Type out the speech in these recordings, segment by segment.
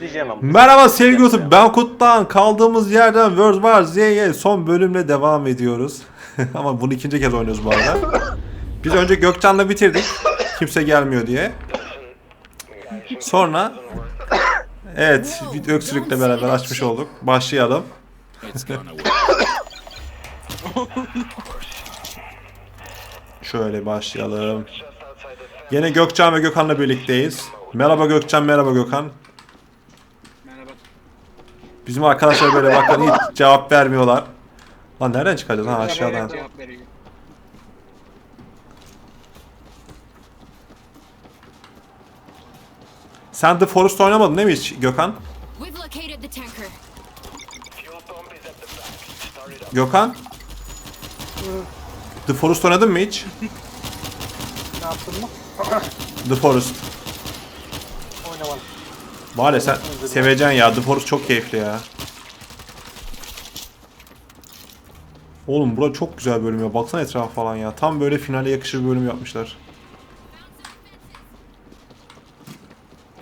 Diyeceğim ama. Merhaba sevgili dostum ben Kut'tan kaldığımız yerden World War Z'ye son bölümle devam ediyoruz. Ama bunu ikinci kez oynuyoruz bu arada. Biz önce Gökçen'le bitirdik. Kimse gelmiyor diye. Sonra Evet, bir öksürükle beraber açmış olduk. Başlayalım. Şöyle başlayalım. Yine Gökçen ve Gökhan'la birlikteyiz. Merhaba Gökçen, merhaba Gökhan. Bizim arkadaşlar böyle bakın hiç cevap vermiyorlar. Lan nereden çıkacağız? Ha aşağıdan. Sen The Forest oynamadın değil mi hiç Gökhan? Gökhan? The Forest oynadın mı hiç? Ne yaptın mı? The Forest. Ya sen seveceksin ya. The Forest çok keyifli ya. Oğlum bura çok güzel bölüm ya. Baksana etrafa falan ya. Tam böyle finale yakışır bir bölüm yapmışlar.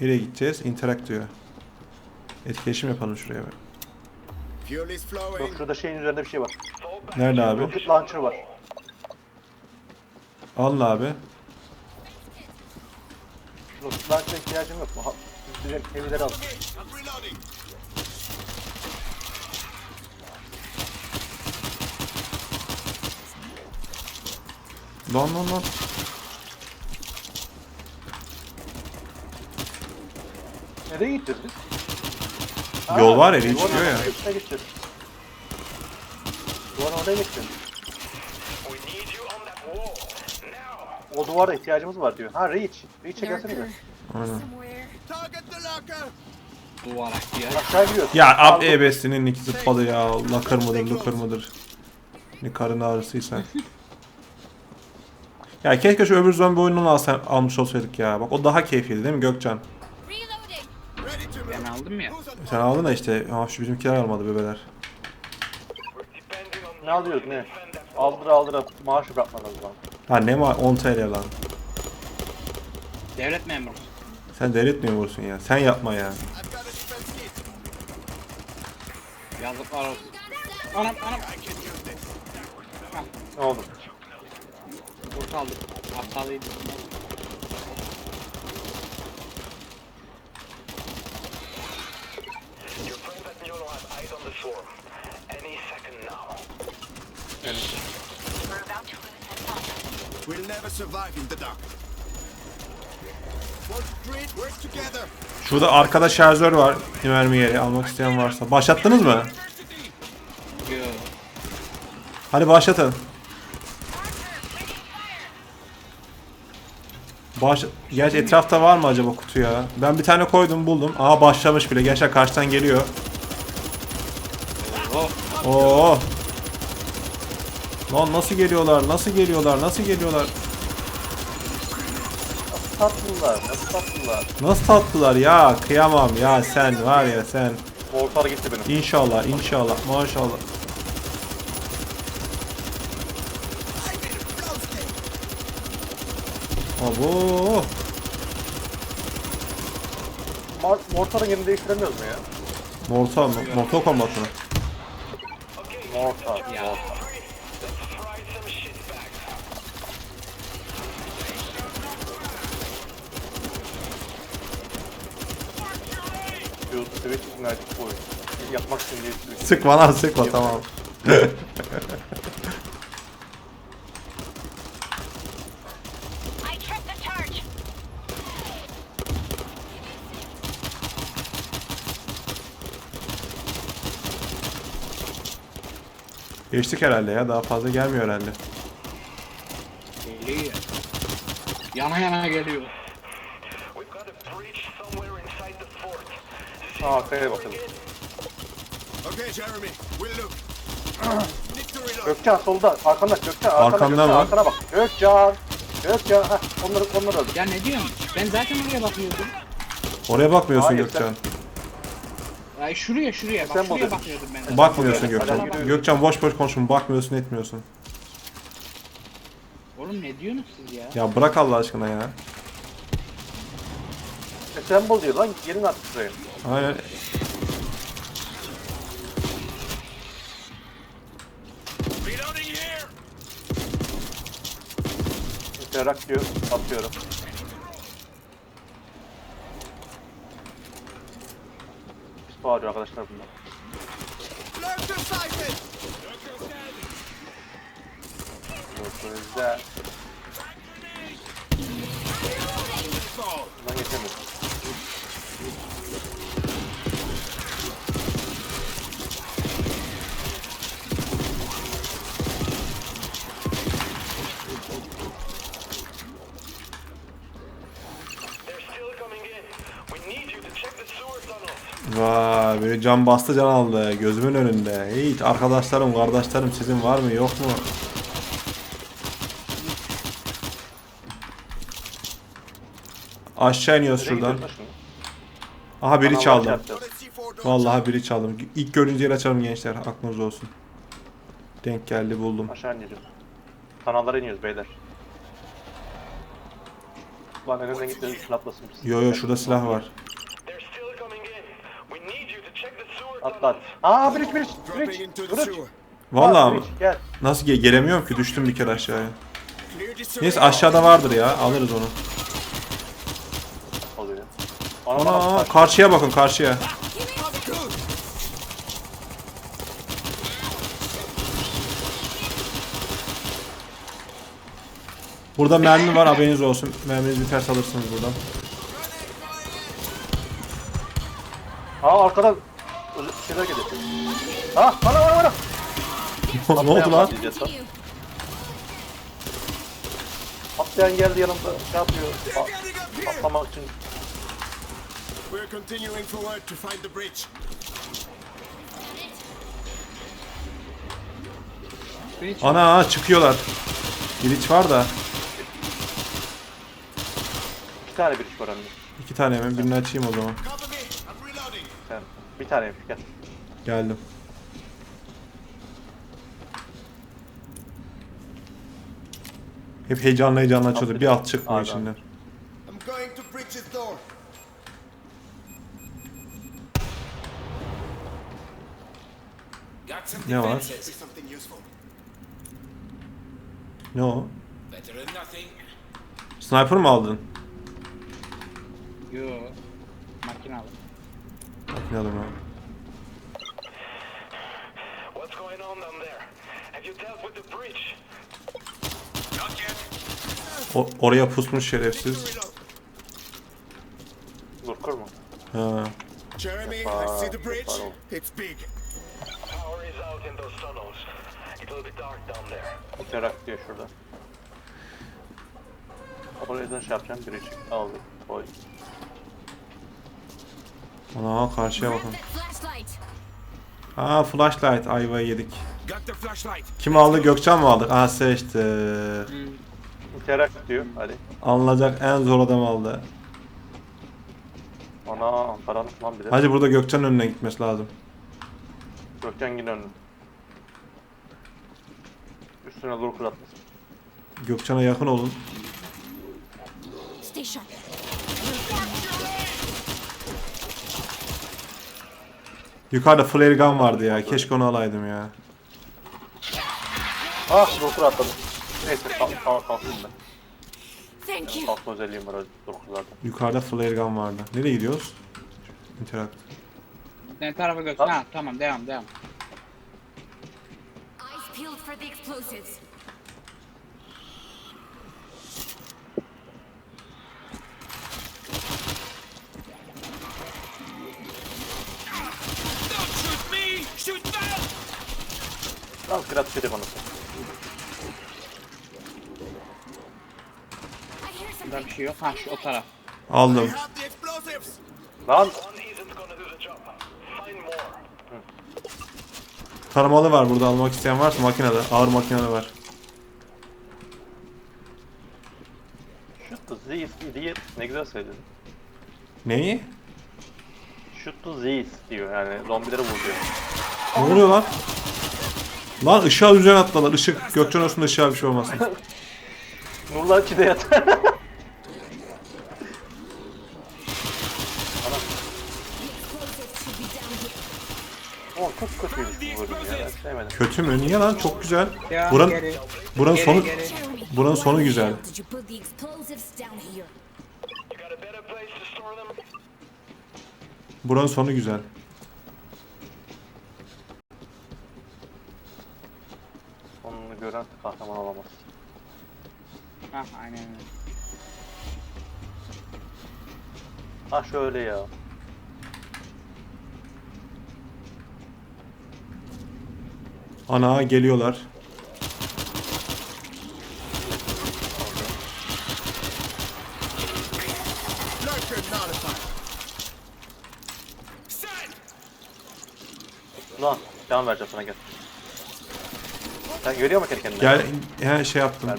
Nereye gideceğiz? Interact diyor. Etkileşim yapalım şuraya. Yok flowing. şurada şeyin üzerinde bir şey var. Nerede abi? Rocket launcher var. Alın abi. Rocket launcher'a ihtiyacım yok mu? Direkt evleri al. Lan lan lan. Nereye biz? Yol var ya, diyor ya. Duvarın oraya gideceğiz. O duvara ihtiyacımız var diyor. Ha Reach. Reach'e gelsene. Aynen. Ya. Aşağı gidiyoruz. Ya ab ebesinin iki zıpladı ya. Lakır mıdır, lıkır mıdır? Ne karın ağrısıysa. ya keşke şu öbür zombi oyununu alsa, almış olsaydık ya. Bak o daha keyifliydi değil mi Gökcan? Ben aldım ya. Sen aldın da işte. Ha şu bizimkiler almadı bebeler. Ne alıyoruz ne? Aldıra aldıra maaşı bırakmadan lazım. Ha ne var 10 TL lan. Devlet memuru. Sen devlet memursun ya. Sen yapma ya. I've got a defense kit. Yazıklar olsun. Anam anam. Ne oldu? Kurtardık. Hatalıydı. Your friends at Neural have eyes on the swarm. Any second now. We'll never survive in the dark. Wall Street, work together. Şurada arkada şarjör var. Mermi yeri almak isteyen varsa. Başlattınız mı? Hadi başlatın. Baş... Gerçi etrafta var mı acaba kutu ya? Ben bir tane koydum buldum. Aa başlamış bile. Gençler karşıdan geliyor. Oo. Lan nasıl geliyorlar? Nasıl geliyorlar? Nasıl geliyorlar? Tatlılar. Nasıl tatlılar? Nasıl tatlılar ya? Kıyamam ya sen var ya sen. Mortar gitti benim. İnşallah, inşallah, maşallah. Abo. Mar mortarın yerini değiştiremiyoruz mu ya? Mortal mı? Mortal Kombat mı? Mortar. Ya. Mortar. Şu Switch United bu oyun. Yapmak için değiştiriyor. Sıkma lan sıkma tamam. I tripped the charge. Geçtik herhalde ya. Daha fazla gelmiyor herhalde. Geliyor. Yana yana geliyor. Aa arkaya bakalım. Okay, Jeremy, we'll look. Need to reload. Gökçen solda. Arkanda Gökçen. Arkanda, Arkamda Gökçen, mı? Arkana bak. Gökçen. Gökçen. Heh, onları, onları öldür. Ya ne diyorsun? Ben zaten oraya bakıyordum. Oraya bakmıyorsun Hayır, Gökçen. Ay şuraya şuraya bak Sen şuraya bakıyorsun. bakıyordum ben. Bakmıyorsun yürüyor. Gökçen boş boş konuşma. Bakmıyorsun etmiyorsun. Oğlum ne diyorsunuz siz ya? Ya bırak Allah aşkına ya. Assemble diyor lan. Gelin artık şuraya. Aynen. Reloading here. İnterak diyor. Atıyorum. Bağırıyor arkadaşlar bunlar. Fall. Bundan geçemiyorum. Böyle can bastı can aldı gözümün önünde. Hiç arkadaşlarım kardeşlerim sizin var mı yok mu? Aşağı iniyoruz şuradan. Aha biri door. Vallahi biri çaldım. İlk görünce el açalım gençler. Aklınız olsun. Denk geldi buldum. Aşağı iniyoruz. Kanallara iniyoruz beyler. Lan önünden gittiğiniz için atlasın. Yo yo şurada silah var. They're still coming in. We need you to check the sewer Atla at. tunnels. Aa bridge bridge bridge. Bridge. Vallahi Bridge, Gel. nasıl ge- gelemiyorum ki düştüm bir kere aşağıya. Neyse aşağıda vardır ya alırız onu. Oluyor. Ana, ana, karşıya bakın karşıya. Burada mermi var haberiniz olsun. Merminiz biterse alırsınız buradan. Aa arkadan şeyler geliyor. Ha bana bana bana. ne oldu lan? Atlayan To you. Atlayan geldi yanımda şey yapıyor. They're getting up A- here. Atlamak için. We're continuing forward to find the bridge. Ana çıkıyorlar. Glitch var da. İki tane bridge var önümde. İki tane hemen birini açayım o zaman. Cover me. I'm reloading. Sen. Bir tane gel. Geldim. Hep heyecanla heyecanla açıyordu. Bir alt çıkmıyor Aynen. içinden. I'm going to door. Got some Ne var? Be something useful. Ne o? better than nothing. Sniper mı aldın? Yo. Makinalı. Aldım ha? What's going on down there? Have you dealt with the breach? Not yet. O, oraya pusmuş şerefsiz. Reload. Dur kurma. Ha. Jeremy, I see the bridge. It's big. Power is out in those tunnels. It'll be dark down there. İnterak diyor şurada. Oraya da şey yapacağım. Bridge aldı. Koy. Ana karşıya bakın. Aa flashlight ayvayı yedik. Kim aldı? Gökçen mi aldık? Aha seçti. İnterak diyor. Hadi. Alınacak en zor adam aldı. Ana karanlık lan bir de. Hadi burada Gökçen'in önüne gitmesi lazım. Gökten yine önüne. Üstüne lurkur atmasın. Gökçen'e yakın olun. Stay Yukarıda flare gun vardı ya. Keşke onu alaydım ya. Ah lurkur atladım. Neyse kal kal kalsın da. Thank you. Kalkma özelliğim var lurkurlarda. Yukarıda flare gun vardı. Nereye gidiyoruz? Interact. Ne tarafa götür? Ha tamam devam devam. Eyes peeled for the explosives. Al kırat şey bana. Hear Burada bir şey yok. Ha şu o taraf. Aldım. Lan. Taramalı var burada almak isteyen varsa makinede. Ağır makinede var. shoot the Z's idiot. Ne güzel söyledin. Neyi? Shoot the Z's diyor yani zombileri vur diyor. Ne oluyor lan? Lan ışığa üzerine attılar. Işık. Gökçen olsun da ışığa bir şey olmasın. Nurlar içinde yat. çok kötüymüş bu bölüm ya. Ben sevmedim. Kötü mü? Niye lan? Çok güzel. Ya, Buranın, geri. buranın Geri, sonu geri. Buranın sonu güzel. Did you put the explosives down here? Buranın sonu güzel. Gören kahraman olamaz. Hah aynen öyle. Ha şöyle ya. Ana geliyorlar. Lan can vereceğim sana gel. Sen görüyor musun kendi kendine? Gel he şey yaptım.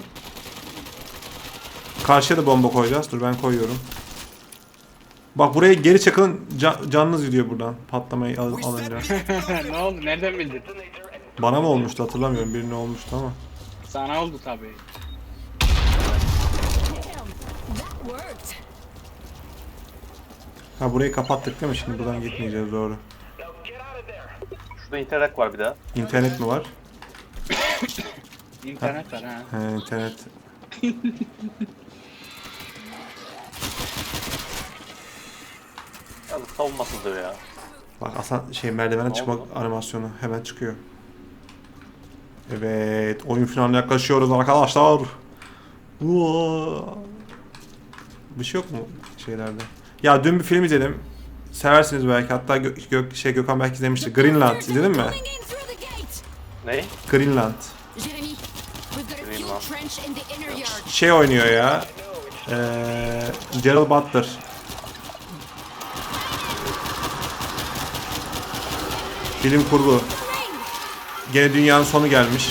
Karşıya da bomba koyacağız. Dur ben koyuyorum. Bak buraya geri çakılın can, canınız gidiyor buradan patlamayı al, alınca. ne oldu? Nereden bildin? Bana mı olmuştu hatırlamıyorum. Birine olmuştu ama. Sana oldu tabii. Ha burayı kapattık değil mi? Şimdi buradan gitmeyeceğiz doğru. Şurada internet var bir daha. İnternet mi var? İnternet var ha. He internet. Yalnız savunmasızdır ya. Bak asan şey merdivene çıkmak animasyonu hemen çıkıyor. Evet, oyun finaline yaklaşıyoruz arkadaşlar. Uaa. Bir şey yok mu şeylerde? Ya dün bir film izledim. Seversiniz belki. Hatta Gö- Gök- şey Gökhan belki izlemişti. Greenland izledin mi? Gate. Ne? Greenland. Şey oynuyor ya. Eee Gerald Butler. Bilim kurgu. Gene dünyanın sonu gelmiş.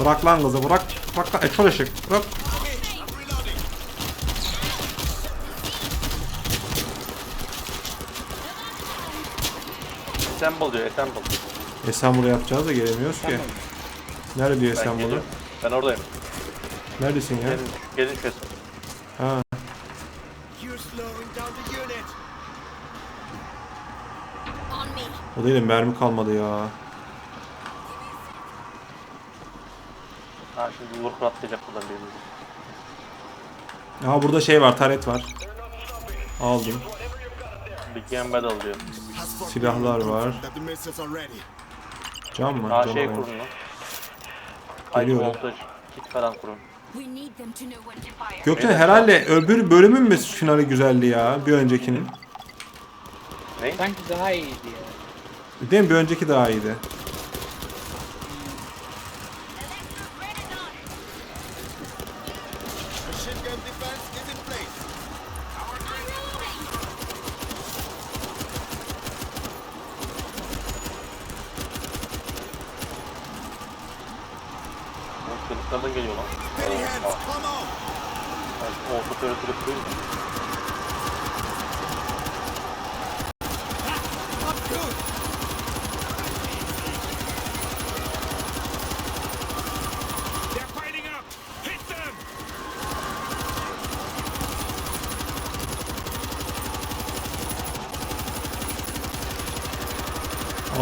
Bırak lan kızı bırak. Bırak lan eşol eşek. Bırak. Assemble diyor assemble. Assembly yapacağız da gelemiyoruz ki. Nerede diyor Ben geliyorum. Ben oradayım. Neredesin ya? Gelin, gelin şuraya. Ha. You're slowing down the unit. On me. O değil de mermi kalmadı ya. Ha şimdi vur atlayacak buradan birimizi. Ha burada şey var, taret var. Aldım. Big Game Battle diyor. Silahlar var. Cam mı? Ha Cam şey kurun lan. High Geliyorum. voltage kit falan kurun. Gökçen herhalde öbür bölümün mü finali güzeldi ya? Bir öncekinin. Ne? Sanki daha iyiydi ya. Değil mi? Bir önceki daha iyiydi.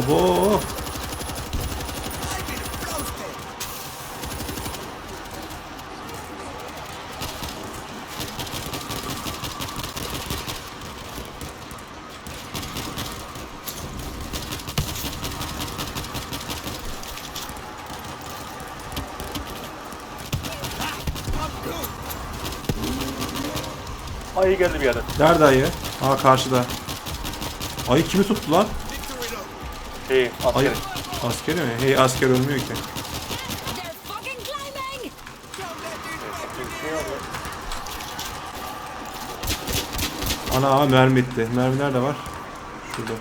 Abo. Ay geldi bir yere. Nerede ayı? Ha karşıda. Ayı kimi tuttu lan? Şey askeri. Askeri mi? Hey asker ölmüyor ki. Ana mermi bitti. Mermi nerede var? Şurada.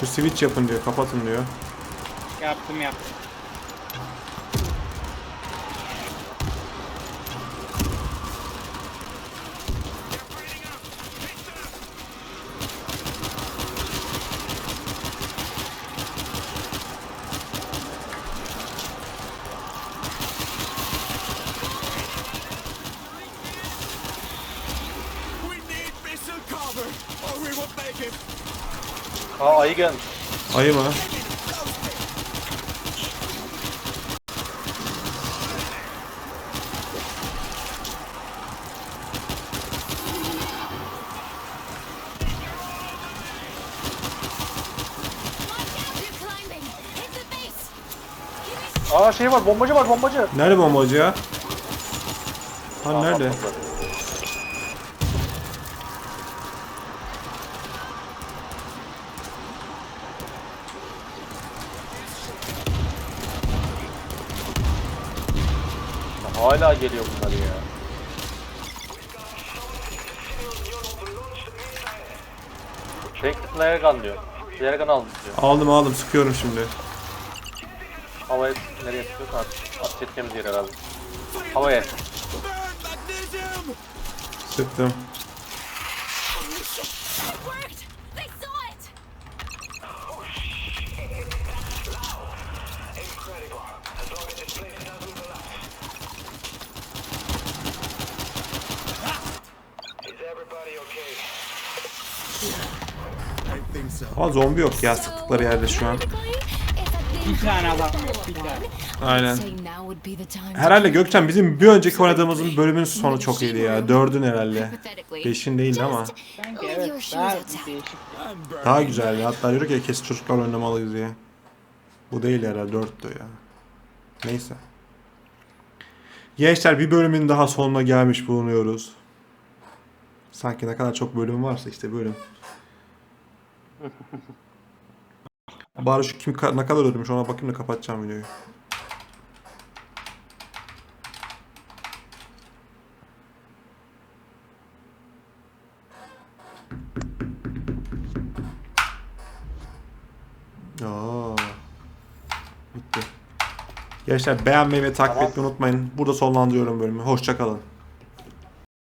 Şu switch yapın diyor, kapatın diyor. Yaptım yaptım. We need missile cover, or we will make it! Aa ayı gelmiş. Ayı mı? Aa şey var bombacı var bombacı. Nerede bombacı ya? Ha nerede? Hala geliyor bunlar ya. Bekle Lergan diyor. Lergan almış diyor. Aldım aldım sıkıyorum şimdi. Havaya nereye sıkıyorsan at, at çekeceğimiz yer herhalde. Havaya. Sıktım. Ama zombi yok ya sıktıkları yerde şu an. Bir tane adam yok. Bir tane. Aynen. Herhalde Gökçen bizim bir önceki oynadığımızın bölümün sonu çok iyiydi ya. Dördün herhalde. Beşin değildi ama. Sanki evet. Daha değişik. Daha güzeldi. Hatta diyor ki kesin çocuklar oynamalıyız diye. Bu değil herhalde dörttü ya. Neyse. Gençler bir bölümün daha sonuna gelmiş bulunuyoruz. Sanki ne kadar çok bölüm varsa işte bölüm. Bari şu kim ne kadar ödemiş ona bakayım da kapatacağım videoyu. Aa. Bitti. Gençler beğenmeyi ve takip etmeyi unutmayın. Burada sonlandırıyorum bölümü. Hoşçakalın.